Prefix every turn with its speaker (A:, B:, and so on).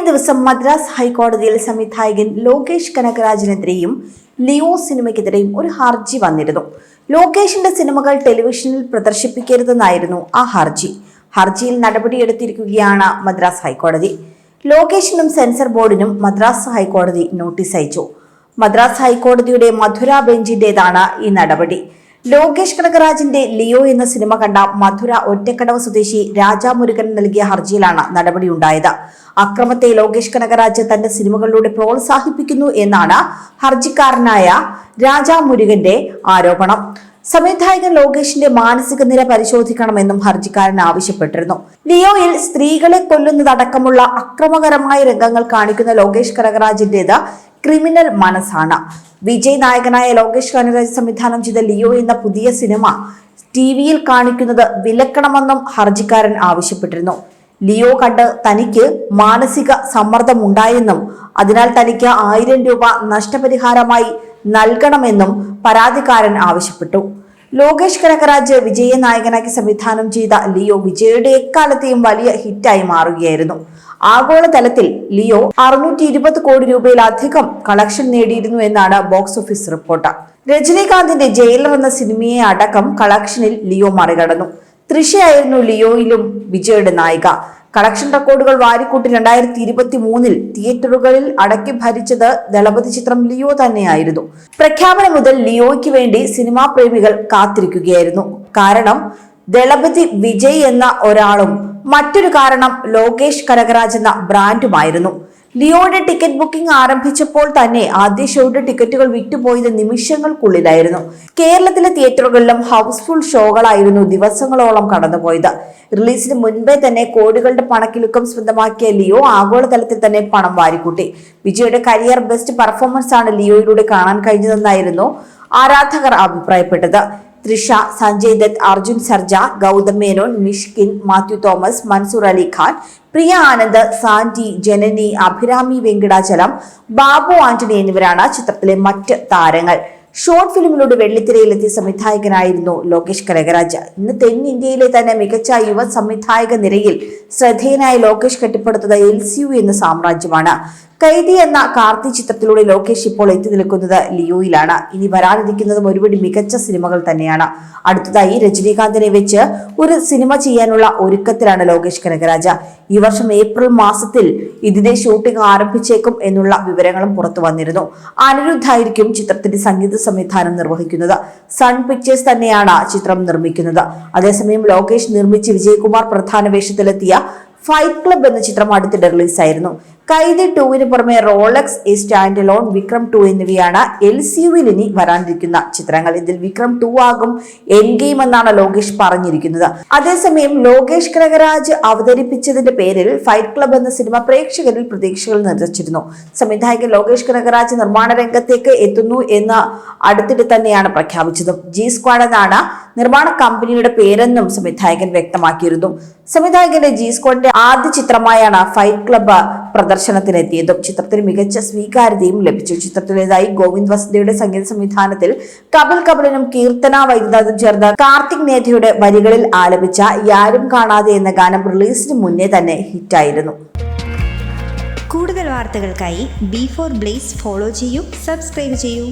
A: കഴിഞ്ഞ ദിവസം മദ്രാസ് ഹൈക്കോടതിയിൽ സംവിധായകൻ ലോകേഷ് കനകരാജിനെതിരെയും ലിയോ സിനിമയ്ക്കെതിരെയും ഒരു ഹർജി വന്നിരുന്നു. ലോകേഷിന്റെ സിനിമകൾ ടെലിവിഷനിൽ പ്രദർശിപ്പിക്കരുതെന്നായിരുന്നു ആ ഹർജി. ഹർജിയിൽ നടപടിയെടുത്തിരിക്കുകയാണ് മദ്രാസ് ഹൈക്കോടതി. ലോകേഷിനും സെൻസർ ബോർഡിനും മദ്രാസ് ഹൈക്കോടതി നോട്ടീസ് അയച്ചു. മദ്രാസ് ഹൈക്കോടതിയുടെ മധുര ബെഞ്ചിന്റേതാണ് ഈ നടപടി. ലോകേഷ് കനകരാജിന്റെ ലിയോ എന്ന സിനിമ കണ്ട മധുര ഒറ്റക്കടവ് സ്വദേശി രാജാ മുരുകൻ നൽകിയ ഹർജിയിലാണ് നടപടിയുണ്ടായത്. അക്രമത്തെ ലോകേഷ് കനകരാജ് തന്റെ സിനിമകളിലൂടെ പ്രോത്സാഹിപ്പിക്കുന്നു എന്നാണ് ഹർജിക്കാരനായ രാജാ മുരുകന്റെ ആരോപണം. സംവിധായകൻ ലോകേഷിന്റെ മാനസിക നില പരിശോധിക്കണമെന്നും ഹർജിക്കാരൻ ആവശ്യപ്പെട്ടിരുന്നു. ലിയോയിൽ സ്ത്രീകളെ കൊല്ലുന്നതടക്കമുള്ള അക്രമകരമായ രംഗങ്ങൾ കാണിക്കുന്ന ലോകേഷ് കനകരാജിന്റേത് ക്രിമിനൽ മനസ്സാണ്. വിജയ് നായകനായ ലോകേഷ് കനരാജ് സംവിധാനം ചെയ്ത ലിയോ എന്ന പുതിയ സിനിമ ടി വിയിൽ കാണിക്കുന്നത് വിലക്കണമെന്നും ഹർജിക്കാരൻ ആവശ്യപ്പെട്ടിരുന്നു. ലിയോ കണ്ട് തനിക്ക് മാനസിക സമ്മർദ്ദമുണ്ടായെന്നും അതിനാൽ തനിക്ക് ആയിരം രൂപ നഷ്ടപരിഹാരമായി നൽകണമെന്നും പരാതിക്കാരൻ ആവശ്യപ്പെട്ടു. ലോകേഷ് കനകരാജ് വിജയ നായകനാക്കി സംവിധാനം ചെയ്ത ലിയോ വിജയുടെ എക്കാലത്തെയും വലിയ ഹിറ്റായി മാറുകയായിരുന്നു. ആഗോളതലത്തിൽ ലിയോ അറുന്നൂറ്റി ഇരുപത് കോടി രൂപയിലധികം കളക്ഷൻ നേടിയിരുന്നു എന്നാണ് ബോക്സ് ഓഫീസ് റിപ്പോർട്ട്. രജനീകാന്തിന്റെ ജയിലർ എന്ന സിനിമയെ അടക്കം കളക്ഷനിൽ ലിയോ മറികടന്നു. തൃശയായിരുന്നു ലിയോയിലും വിജയുടെ നായിക. കളക്ഷൻ റെക്കോർഡുകൾ വാരിക്കൂട്ടി രണ്ടായിരത്തി ഇരുപത്തി മൂന്നിൽ തിയേറ്ററുകളിൽ അടക്കി ഭരിച്ചത് ദളപതി ചിത്രം ലിയോ തന്നെയായിരുന്നു. പ്രഖ്യാപനം മുതൽ ലിയോയ്ക്ക് വേണ്ടി സിനിമാ പ്രേമികൾ കാത്തിരിക്കുകയായിരുന്നു. കാരണം ദളപതി വിജയ് എന്ന ഒരാളും മറ്റൊരു കാരണം ലോകേഷ് കനകരാജ് എന്ന ബ്രാൻഡുമായിരുന്നു. ലിയോയുടെ ടിക്കറ്റ് ബുക്കിംഗ് ആരംഭിച്ചപ്പോൾ തന്നെ ആദ്യ ഷോയുടെ ടിക്കറ്റുകൾ വിറ്റുപോയത് നിമിഷങ്ങൾക്കുള്ളിലായിരുന്നു. കേരളത്തിലെ തിയേറ്ററുകളിലും ഹൗസ്ഫുൾ ഷോകളായിരുന്നു ദിവസങ്ങളോളം കടന്നുപോയത്. റിലീസിന് മുൻപേ തന്നെ കോടികളുടെ പണക്കിലുക്കം സ്വന്തമാക്കിയ ലിയോ ആഗോളതലത്തിൽ തന്നെ പണം വാരിക്കൂട്ടി. വിജയുടെ കരിയർ ബെസ്റ്റ് പെർഫോമൻസ് ആണ് ലിയോയിലൂടെ കാണാൻ കഴിഞ്ഞതെന്നായിരുന്നു ആരാധകർ അഭിപ്രായപ്പെട്ടത്. തൃഷ സഞ്ജയ് ദത്ത് അർജുൻ സർജ ഗൗതം മേനോൻ മിഷ്കിൻ മാത്യു തോമസ് മൻസൂർ അലി ഖാൻ പ്രിയ ആനന്ദ് സാന്റി ജനനി അഭിരാമി വെങ്കിടാചലം ബാബു ആന്റണി എന്നിവരാണ് ചിത്രത്തിലെ മറ്റ് താരങ്ങൾ. ഷോർട്ട് ഫിലിമിലൂടെ വെള്ളിത്തിരയിലെത്തിയ സംവിധായകനായിരുന്നു ലോകേഷ് കനകരാജ്. ഇന്ന് തെന്നിന്ത്യയിലെ തന്നെ മികച്ച യുവ സംവിധായക നിരയിൽ ശ്രദ്ധേയനായ ലോകേഷ് കെട്ടിപ്പടുത്തത് എൽ എന്ന സാമ്രാജ്യമാണ്. കൈദി എന്ന കാർത്തി ചിത്രത്തിലൂടെ ലോകേഷ് ഇപ്പോൾ എത്തി നിൽക്കുന്നത് ലിയോയിലാണ്. ഇനി വരാനിരിക്കുന്നതും ഒരുപടി മികച്ച സിനിമകൾ തന്നെയാണ്. അടുത്തതായി രജനീകാന്തിനെ വെച്ച് ഒരു സിനിമ ചെയ്യാനുള്ള ഒരുക്കത്തിലാണ് ലോകേഷ് കനകരാജ. ഈ വർഷം ഏപ്രിൽ മാസത്തിൽ ഇതിന്റെ ഷൂട്ടിംഗ് ആരംഭിച്ചേക്കും എന്നുള്ള വിവരങ്ങളും പുറത്തു വന്നിരുന്നു. അനിരുദ്ധായിരിക്കും ചിത്രത്തിന്റെ സംഗീത സംവിധാനം നിർവഹിക്കുന്നത്. സൺ പിക്ചേഴ്സ് തന്നെയാണ് ചിത്രം നിർമ്മിക്കുന്നത്. അതേസമയം ലോകേഷ് നിർമ്മിച്ച് വിജയകുമാർ പ്രധാന വേഷത്തിലെത്തിയ ഫൈറ്റ് ക്ലബ് എന്ന ചിത്രം അടുത്തിടെ റിലീസായിരുന്നു. കൈദി ടൂവിന് പുറമെ Rolex a standalone Vikram two എന്നിവയാണ് എൽ സി യുവിൽ ഇനി വരാനിരിക്കുന്ന ചിത്രങ്ങൾ. ഇതിൽ വിക്രം ടു ആകും എൻ ഗെയിം എന്നാണ് ലോകേഷ് പറഞ്ഞിരിക്കുന്നത്. അതേസമയം ലോകേഷ് കനകരാജ് അവതരിപ്പിച്ചതിന്റെ പേരിൽ ഫൈറ്റ് ക്ലബ് എന്ന സിനിമ പ്രേക്ഷകരിൽ പ്രതീക്ഷകൾ നിറച്ചിരുന്നു. സംവിധായകൻ ലോകേഷ് കനകരാജ് നിർമ്മാണ രംഗത്തേക്ക് എത്തുന്നു എന്ന് അടുത്തിടെ തന്നെയാണ് പ്രഖ്യാപിച്ചത്. ജി സ്ക്വാഡ് എന്നാണ് നിർമ്മാണ കമ്പനിയുടെ പേരെന്നും സംവിധായകൻ വ്യക്തമാക്കിയിരുന്നു. സംവിധായകന്റെ ജി സ്ക്വാഡിന്റെ ആദ്യ ചിത്രമായാണ് ഫൈറ്റ് ക്ലബ്ബ് പ്രദർശനത്തിനെത്തിയതും ചിത്രത്തിന് മികച്ച സ്വീകാര്യതയും ലഭിച്ചു. ചിത്രത്തിലേതായി ഗോവിന്ദ് വസന്തയുടെ സംഗീത സംവിധാനത്തിൽ കപിൽ കപിലനും കീർത്തന വൈദ്യനാഥും ചേർന്ന കാർത്തിക് നേഥയുടെ വരികളിൽ ആലപിച്ച യാരും കാണാതെ എന്ന ഗാനം റിലീസിന് മുന്നേ തന്നെ ഹിറ്റായിരുന്നു.
B: കൂടുതൽ വാർത്തകൾക്കായി ബി ഫോർ ബ്ലേസ് ഫോളോ ചെയ്യൂ സബ്സ്ക്രൈബ് ചെയ്യൂ.